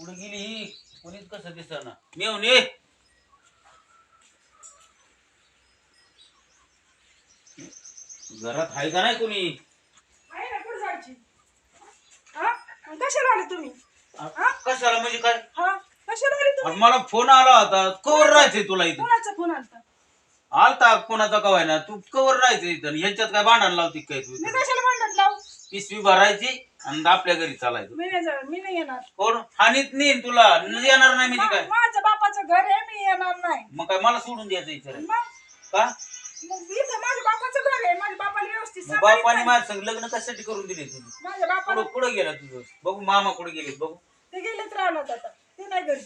कुठं गेली ही कोणीच कसं दिसना. मेवणे! घरात आहे का नाही कोणी? आहे ना कुठं जायची? हा? आणि कशाला आले तुम्ही? कशाला म्हणजे काय? हा? कशाला आले तुम्ही? अरे मला फोन आला होता कवर राहायचंय तुला इथं? कोणाचा फोन आलता? आलता कोणाचा कवाय ना? तू कवर राहायचं इथं यांच्यात काय भांडण लावती काय तू मी कशाला भांडण लावू? पिशवी भरायची आणि आपल्या घरी चालायचं. मी नाही जाणार मी नाही येणार. कोण? हानीत नाही तुला. न येणार नाही म्हणजे काय मा- माझं बापाचं घर आहे मी येणार नाही. मग काय मला सोडून द्यायचं विचार मग? का? मग इथं माझ्या बापाचं घर आहे. माझ्या बापाला व्यवस्थित मग सांभाळीत बापाने नाही. माझ्या संग लग्न कशासाठी करून दिले तुझं माझ्या बापाला कुठं कुठं गेला तुझं बघू मामा कुठे गेले बघू. ते गेलेच राहणार आता. ते नाही घरी.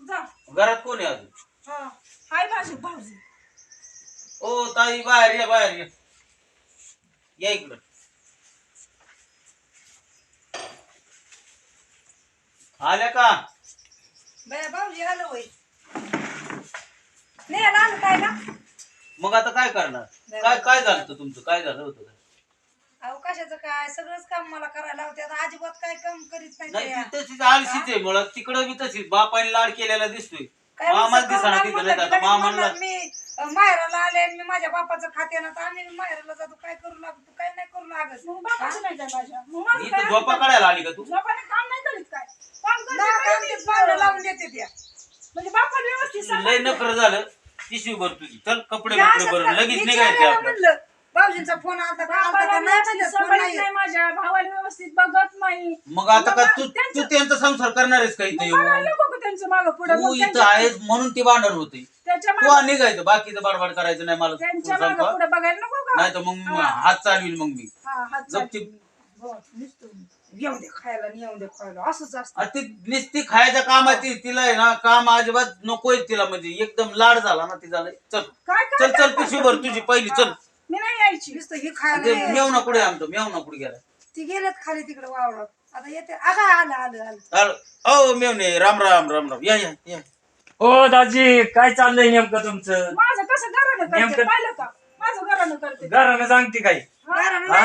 जा. घरात कोण आहे अजून? हा. हाय माझी भाऊजी. ओ ताई बाहेर या बाहेर या. या इकडं. आल्या का? बया भाऊजी आलं होय. नाही आलं आलं काय ना? मग आता काय करणार? काय काय झालं होतं तुमचं? काय झालं होतं? अहो कशाचं काय? सगळंच काम मला करायला होते आता अजिबात काय काम करीत नाही नाही ते. ती तशीच आळशीच आहे मुळात. तिकडं बी तशीच. बापाने लाड केलेला दिसतोय. काय मामाच म्हणलं, दिसणार करू तिथं लागलं, नाही का लगेच मामाला म्हणलं, मी अं, माहेराला आले आणि मी माझ्या बापाचं खाते ना तर आम्ही माहेराला जातो. काय करू लागतो काय नाही करू लागत. मग बापाचं नाही माझ्या. मग माझं इथं काय? झोपा काढायला आली का तू काम नाही करीत काय काय आमच्याच मी? पाहुणं लावून देते त्या. म्हणजे बापाने व्यवस्थित लय झालं. पिशवी भर तुझी. चल कपडे या बिपडे कर- लगेच निघायचे विचारायला आपलं. म्हणलं. भाऊजींचा फोन आलता का? आलता बापाला का नाही व्यवस्थित म्हणलं, फोन सांभाळत नाही. नाही माझ्या. भावाला व्यवस्थित बघत नाही. मग आता का तू त्यांचं- तू त्यांचा संसार करणार आहेस का इथं मग बघायला येऊन? नको का त्यांचं मागं पुढं? तू मग इथं त्यांच्या- आहेस म्हणून ती भांडण होते. त्याच्या तू मागं- निघायचं. बाकीचं बडबड करायचं नाही मला त्यांच्या तू सांगतो मागं पुढे बघायला नको का? नाही तर मग हात चालवील मग मी. हा हात जप्ती हो, नुसतं येऊ दे खायला आणि येऊ दे खायला असंच असतं अरे ती नुसती खायच्या कामाची तिला आहे ना काम अजिबात नकोय तिला म्हणजे. एकदम लाड झाला ना ती झालं चल. काय काय चल चल पिशवी भर तुझी पहिली. चल. मी नाही यायची. नुसतं ही खायला ते नाही. मेवना कुठे आमचं मेवना कुठे गेला. ती गेलेत खाली तिकडे वावरात. आता येते. अगं आलं आलं आलं. आलो. ओ मेवणे. राम राम राम राम. या या या. ओ दाजी काय चाललंय नेमकं तुमचं? माझं कसं घरानं करते? नेमकं- पाहिलं का? माझं घरानं करते. घरानं सांगते काय? घरानं हा?